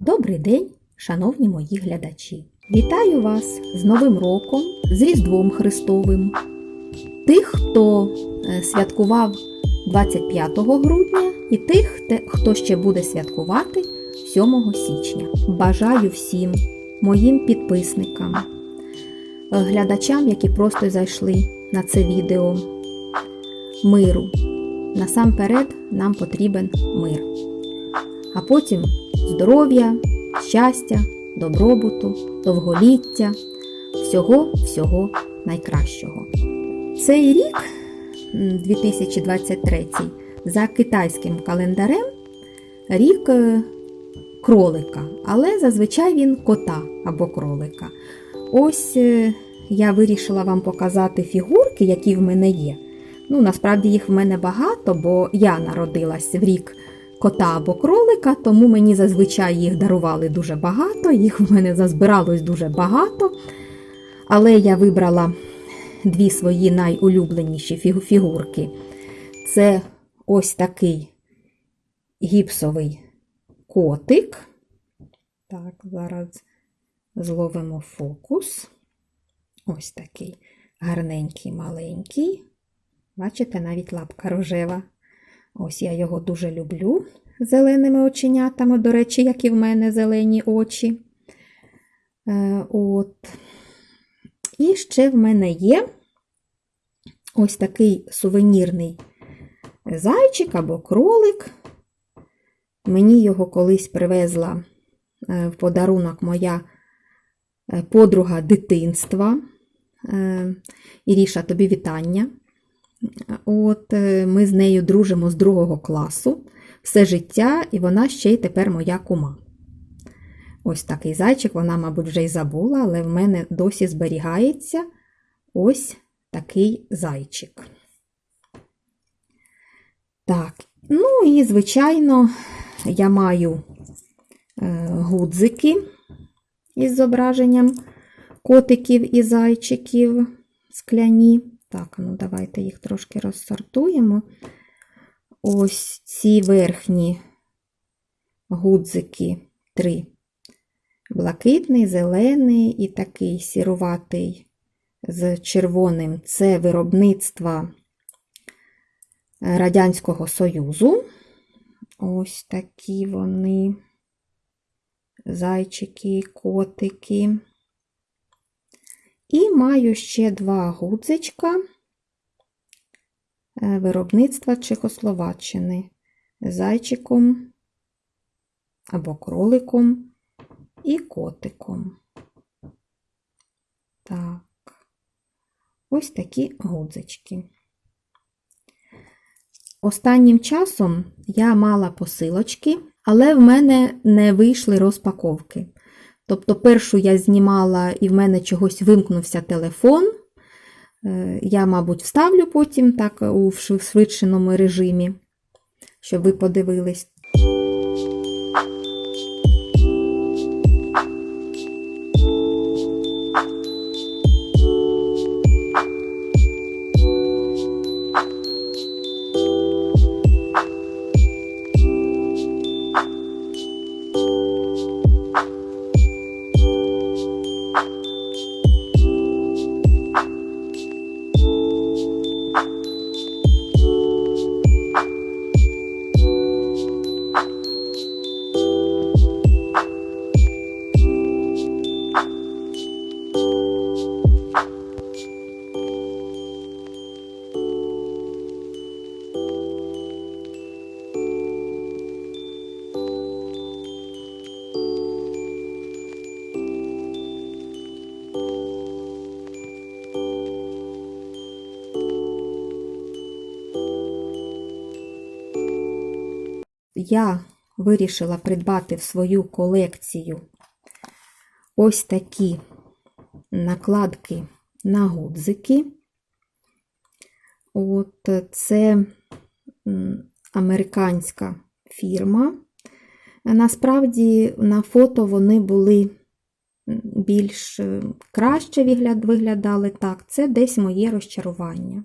Добрий день, шановні мої глядачі! Вітаю вас з Новим роком, з Різдвом Христовим. Тих, хто е, святкував 25 грудня, і тих, хто ще буде святкувати 7 січня. Бажаю всім моїм підписникам, е, глядачам, які просто зайшли на це відео, миру. Насамперед нам потрібен мир. А потім здоров'я, щастя, добробуту, довголіття, всього всього найкращого. Цей рік, 2023, за китайським календарем, рік е, кролика, але зазвичай він кота або кролика. Ось е, я вирішила вам показати фігурки, які в мене є. Ну, насправді їх в мене багато, бо я народилась в рік кота або кролика, тому мені зазвичай їх дарували дуже багато, їх в мене зазбиралось дуже багато. Але я вибрала дві свої найулюбленіші фігурки. Це ось такий гіпсовий котик. Так, зараз зловимо фокус. Ось такий гарненький, маленький. Бачите, навіть лапка рожева. Ось я його дуже люблю зеленими оченятами, до речі, як і в мене зелені очі. Е, от. І ще в мене є ось такий сувенірний зайчик або кролик. Мені його колись привезла е, в подарунок моя е, подруга дитинства. Іріша, тобі вітання. От е, ми з нею дружимо з другого класу все життя, і вона ще й тепер моя кума. Ось такий зайчик, вона, мабуть, вже й забула, але в мене досі зберігається ось такий зайчик. Так, ну і, звичайно, я маю е, гудзики із зображенням котиків і зайчиків скляні. Так, ну давайте їх трошки розсортуємо. Ось ці верхні гудзики три. Блакитний, зелений і такий сіруватий з червоним це виробництва Радянського Союзу. Ось такі вони зайчики, котики. І маю ще два гудзичка е, виробництва Чехословаччини зайчиком або кроликом і котиком. Так, ось такі гудзички. Останнім часом я мала посилочки, але в мене не вийшли розпаковки. Тобто, першу я знімала і в мене чогось вимкнувся телефон. Е, Я, мабуть, вставлю потім так у швидшеному режимі, щоб ви подивились. Я вирішила придбати в свою колекцію ось такі накладки на гудзики. От це американська фірма. Насправді, на фото вони були більш е, краще виглядали так. Це десь моє розчарування.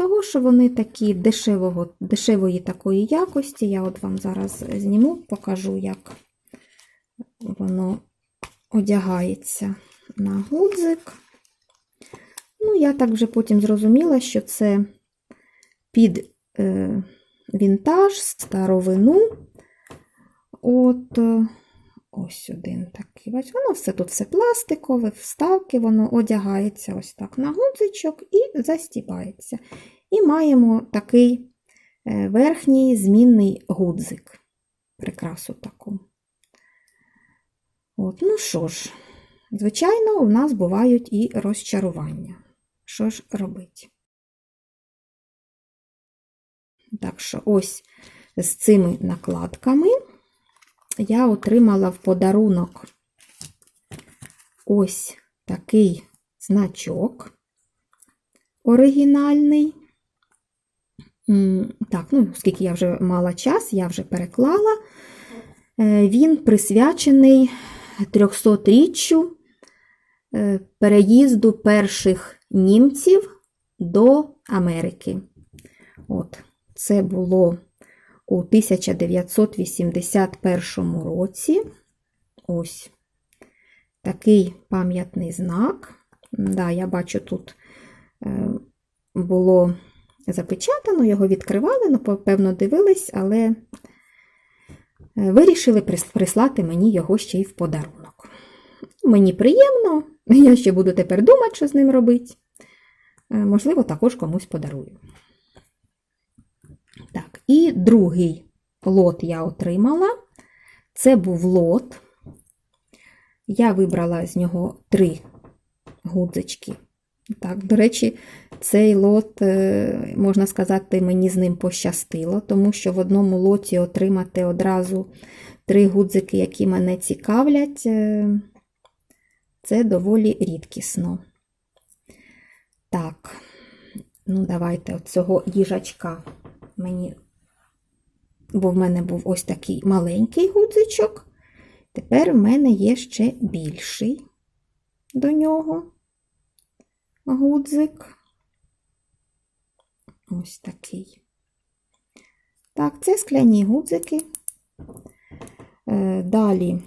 Того, що вони такі дешевого, дешевої такої якості. Я от вам зараз зніму, покажу, як воно одягається на гудзик. Ну, я так вже потім зрозуміла, що це під е, вінтаж, старовину. От е, ось один такий. Бач, воно все тут все пластикове, вставки, воно одягається ось так на гудзичок і застібається. І маємо такий е, верхній змінний гудзик. Прикрасу таку. От, ну що ж, звичайно, у нас бувають і розчарування. Що ж робити? Так що, ось з цими накладками я отримала в подарунок ось такий значок оригінальний. Так, ну, оскільки я вже мала час, я вже переклала. Е, Він присвячений 300-річчю е, переїзду перших німців до Америки. От, це було у 1981 році. Ось такий пам'ятний знак. Да, я бачу, тут е, було запечатано, його відкривали, ну, певно, дивились, але е, вирішили прислати мені його ще й в подарунок. Мені приємно, я ще буду тепер думати, що з ним робити. Е, Можливо, також комусь подарую. І другий лот я отримала. Це був лот. Я вибрала з нього три гудзички. Так, до речі, цей лот, е, можна сказати, мені з ним пощастило, тому що в одному лоті отримати одразу три гудзики, які мене цікавлять, е, це доволі рідкісно. Так, ну давайте от цього їжачка мені, бо в мене був ось такий маленький гудзичок. Тепер в мене є ще більший до нього гудзик. Ось такий. Так, це скляні гудзики. Е, Далі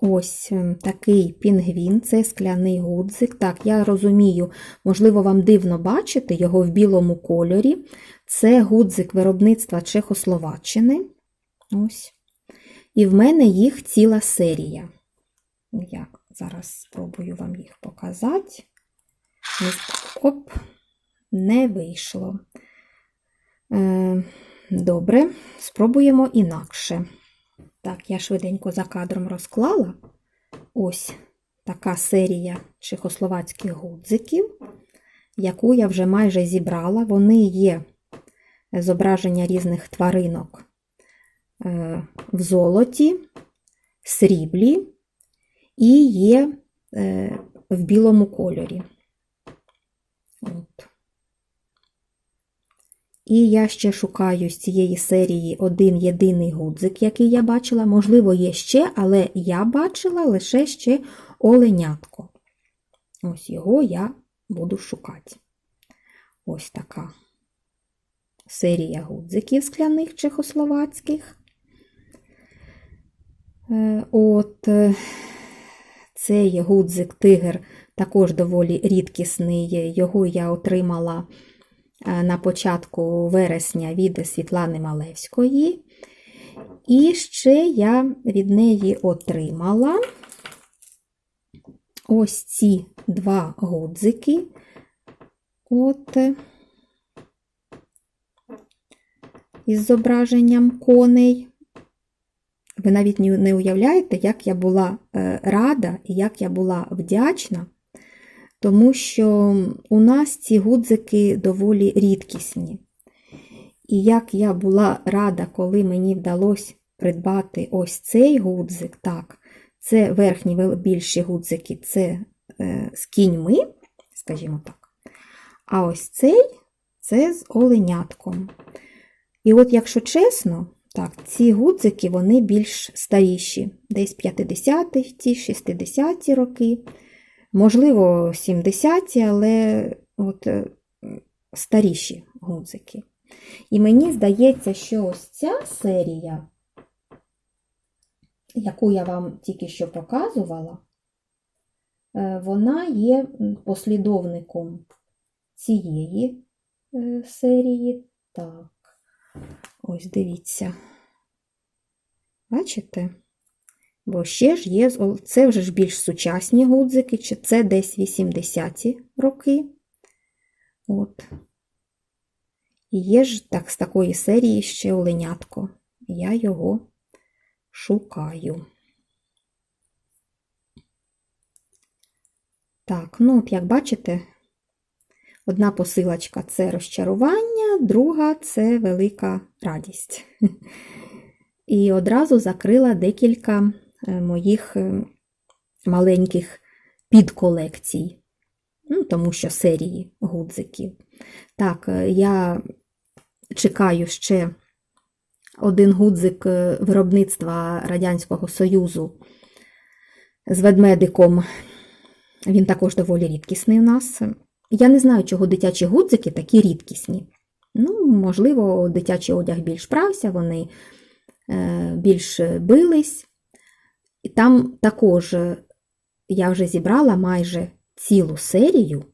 ось ем, такий пінгвін, це скляний гудзик. Так, я розумію, можливо, вам дивно бачити його в білому кольорі. Це гудзик виробництва Чехословаччини. Ось. І в мене їх ціла серія. Я зараз спробую вам їх показати. Оп, не вийшло. Е, Добре, спробуємо інакше. Так, я швиденько за кадром розклала. Ось така серія чехословацьких гудзиків, яку я вже майже зібрала. Вони є зображення різних тваринок е, в золоті, сріблі і є е, в білому кольорі. От. І я ще шукаю з цієї серії один єдиний гудзик, який я бачила. Можливо, є ще, але я бачила лише ще оленятко. Ось його я буду шукати. Ось така серія гудзиків скляних чехословацьких. Е, От е, цей гудзик тигр також доволі рідкісний. Його я отримала на початку вересня від Світлани Малевської. І ще я від неї отримала ось ці два гудзики. От е, із зображенням коней. Ви навіть не уявляєте, як я була е, рада і як я була вдячна, тому що у нас ці гудзики доволі рідкісні. І як я була рада, коли мені вдалося придбати ось цей гудзик, так, це верхні більші гудзики, це е, з кіньми, скажімо так. А ось цей це з оленятком. І от, якщо чесно, так, ці гудзики вони більш старіші, десь 50-ті, 60-ті роки, можливо, 70-ті, але от, е, старіші гудзики. І мені здається, що ось ця серія, яку я вам тільки що показувала, е, вона є послідовником цієї е, серії. Так, ось дивіться. Бачите? Бо ще ж є, це вже ж більш сучасні гудзики, чи це десь 80-ті роки. От. І є ж так, з такої серії ще оленятко. Я його шукаю. Так, ну от як бачите, одна посилочка це розчарування, друга це велика радість. І одразу закрила декілька моїх е, маленьких підколекцій, ну, тому що серії гудзиків. Так, е, я чекаю ще один гудзик е, виробництва Радянського Союзу з ведмедиком. Він також доволі рідкісний у нас. Я не знаю, чого дитячі гудзики такі рідкісні. Ну, можливо, дитячий одяг більш прався, вони е, більш бились. І там також е, я вже зібрала майже цілу серію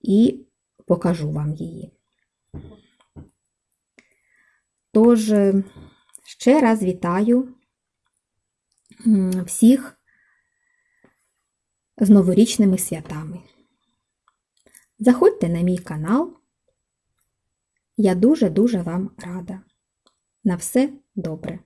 і покажу вам її. Тож, е, ще раз вітаю всіх з новорічними святами. Заходьте на мій канал. Я дуже-дуже вам рада. На все добре.